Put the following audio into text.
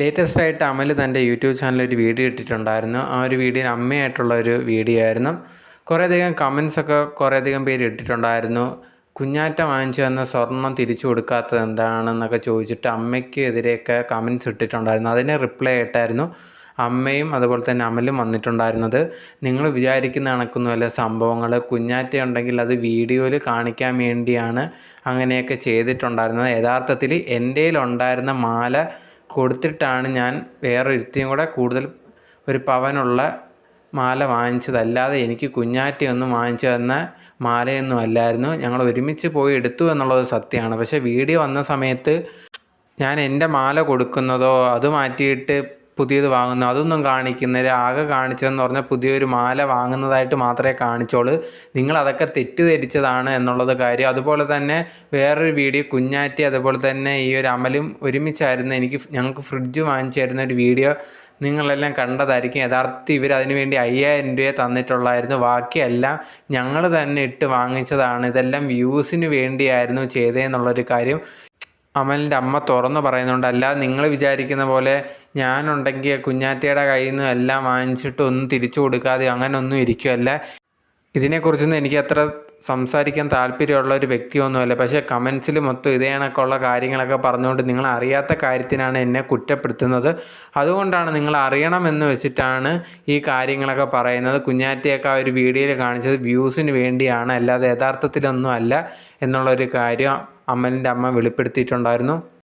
Latest ആയിട്ട് അമൽ തന്റെ YouTube ചാനലിൽ ഒരു വീഡിയോ ഇട്ടിട്ടുണ്ടായിരുന്നു. ആ ഒരു വീഡിയോ അമ്മയായിട്ടുള്ള ഒരു വീഡിയോ ആയിരുന്നു. കുറേയധികം കമൻസൊക്കെ കുറേയധികം പേര് ഇട്ടിട്ടുണ്ടായിരുന്നു. കുഞ്ഞാറ്റ വാങ്ങിച്ചു തന്ന സ്വർണം തിരിച്ചു കൊടുക്കാത്തത് എന്താണെന്നൊക്കെ ചോദിച്ചിട്ട് അമ്മയ്ക്ക് എതിരെയൊക്കെ കമൻസ് ഇട്ടിട്ടുണ്ടായിരുന്നു. അതിനെ റിപ്ലൈ ആയിട്ടായിരുന്നു അമ്മയും അതുപോലെ തന്നെ അമലും വന്നിട്ടുണ്ടായിരുന്നത്. നിങ്ങൾ വിചാരിക്കുന്ന കണക്കൊന്നുമല്ല സംഭവങ്ങൾ. കുഞ്ഞാറ്റ ഉണ്ടെങ്കിൽ അത് വീഡിയോയിൽ കാണിക്കാൻ വേണ്ടിയാണ് അങ്ങനെയൊക്കെ ചെയ്തിട്ടുണ്ടായിരുന്നത്. യഥാർത്ഥത്തിൽ എന്റെ ഉണ്ടായിരുന്ന മാല കൊടുത്തിട്ടാണ് ഞാൻ വേറൊരുത്തിയും കൂടെ കൂടുതൽ ഒരു പവനുള്ള മാല വാങ്ങിച്ചതല്ലാതെ എനിക്ക് കുഞ്ഞാറ്റയൊന്നും വാങ്ങിച്ചു തന്ന മാലയൊന്നും അല്ലായിരുന്നു. ഞങ്ങൾ ഒരുമിച്ച് പോയി എടുത്തു എന്നുള്ളത് സത്യമാണ്. പക്ഷേ വീഡിയോ വന്ന സമയത്ത് ഞാൻ എന്റെ മാല കൊടുക്കുന്നതോ അത് മാറ്റിയിട്ട് പുതിയത് വാങ്ങുന്നു അതൊന്നും കാണിക്കുന്നില്ല. ആകെ കാണിച്ചതെന്ന് പറഞ്ഞാൽ പുതിയൊരു മാല വാങ്ങുന്നതായിട്ട് മാത്രമേ കാണിച്ചോളൂ. നിങ്ങൾ അതൊക്കെ തെറ്റിദ്ധരിച്ചതാണ് എന്നുള്ളത് കാര്യം. അതുപോലെ തന്നെ വേറൊരു വീഡിയോ കുഞ്ഞാറ്റി അതുപോലെ തന്നെ ഈ ഒരു അമലും ഒരുമിച്ചായിരുന്നു എനിക്ക് ഞങ്ങൾക്ക് ഫ്രിഡ്ജ് വാങ്ങിച്ചു തരുന്ന ഒരു വീഡിയോ നിങ്ങളെല്ലാം കണ്ടതായിരിക്കും. യഥാർത്ഥത്തിൽ ഇവർ അതിനുവേണ്ടി അയ്യായിരം രൂപയെ തന്നിട്ടുള്ളായിരുന്നു. ബാക്കിയെല്ലാം ഞങ്ങൾ തന്നെ ഇട്ട് വാങ്ങിച്ചതാണ്. ഇതെല്ലാം വ്യൂസിന് വേണ്ടിയായിരുന്നു ചെയ്തതെന്നുള്ളൊരു കാര്യം. അമലിന്റെ അമ്മ തുറന്നു പറയുന്നുണ്ട് അല്ലാതെ നിങ്ങൾ വിചാരിക്കുന്ന പോലെ ഞാനുണ്ടെങ്കിൽ കുഞ്ഞാറ്റയുടെ കയ്യിൽ നിന്ന് എല്ലാം വാങ്ങിച്ചിട്ട് ഒന്നും തിരിച്ചു കൊടുക്കാതെ അങ്ങനെ ഒന്നും ഇരിക്കുമല്ല ഇതിനെക്കുറിച്ചൊന്നും എനിക്ക് അത്ര സംസാരിക്കാൻ താല്പര്യമുള്ള ഒരു വ്യക്തിയൊന്നുമല്ല. പക്ഷേ കമൻസിൽ മൊത്തം ഇതേ കണക്കുള്ള കാര്യങ്ങളൊക്കെ പറഞ്ഞുകൊണ്ട് നിങ്ങൾ അറിയാത്ത കാര്യത്തിനാണ് എന്നെ കുറ്റപ്പെടുത്തുന്നത്. അതുകൊണ്ടാണ് നിങ്ങൾ അറിയണമെന്ന് വെച്ചിട്ടാണ് ഈ കാര്യങ്ങളൊക്കെ പറയുന്നത്. കുഞ്ഞാറ്റയൊക്കെ ആ ഒരു വീഡിയോയിൽ കാണിച്ചത് വ്യൂസിന് വേണ്ടിയാണ് അല്ലാതെ യഥാർത്ഥത്തിലൊന്നും അല്ല എന്നുള്ളൊരു കാര്യം അമ്മലിന്റെ അമ്മ വെളിപ്പെടുത്തിയിട്ടുണ്ടായിരുന്നു.